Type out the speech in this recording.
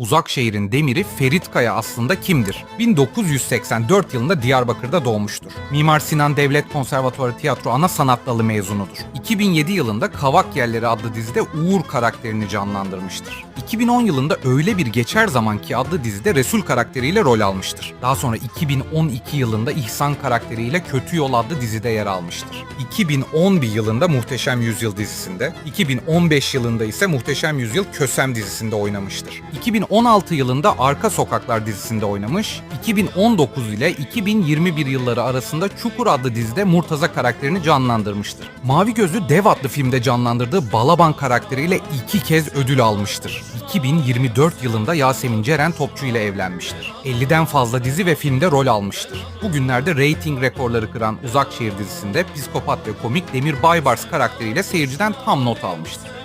Uzakşehir'in demiri Ferit Kaya aslında kimdir? 1984 yılında Diyarbakır'da doğmuştur. Mimar Sinan Devlet Konservatuarı Tiyatro Ana Sanat Dalı mezunudur. 2007 yılında Kavak Yerleri adlı dizide Uğur karakterini canlandırmıştır. 2010 yılında Öyle Bir Geçer Zaman ki adlı dizide Resul karakteriyle rol almıştır. Daha sonra 2012 yılında İhsan karakteriyle Kötü Yol adlı dizide yer almıştır. 2011 yılında Muhteşem Yüzyıl dizisinde, 2015 yılında ise Muhteşem Yüzyıl Kösem dizisinde oynamıştır. 2016 yılında Arka Sokaklar dizisinde oynamış, 2019 ile 2021 yılları arasında Çukur adlı dizide Murtaza karakterini canlandırmıştır. Mavi Gözlü Dev adlı filmde canlandırdığı Balaban karakteriyle iki kez ödül almıştır. 2024 yılında Yasemin Ceren Topçu ile evlenmiştir. 50'den fazla dizi ve filmde rol almıştır. Bugünlerde reyting rekorları kıran Uzakşehir dizisinde psikopat ve komik Demir Baybars karakteriyle seyirciden tam not almıştır.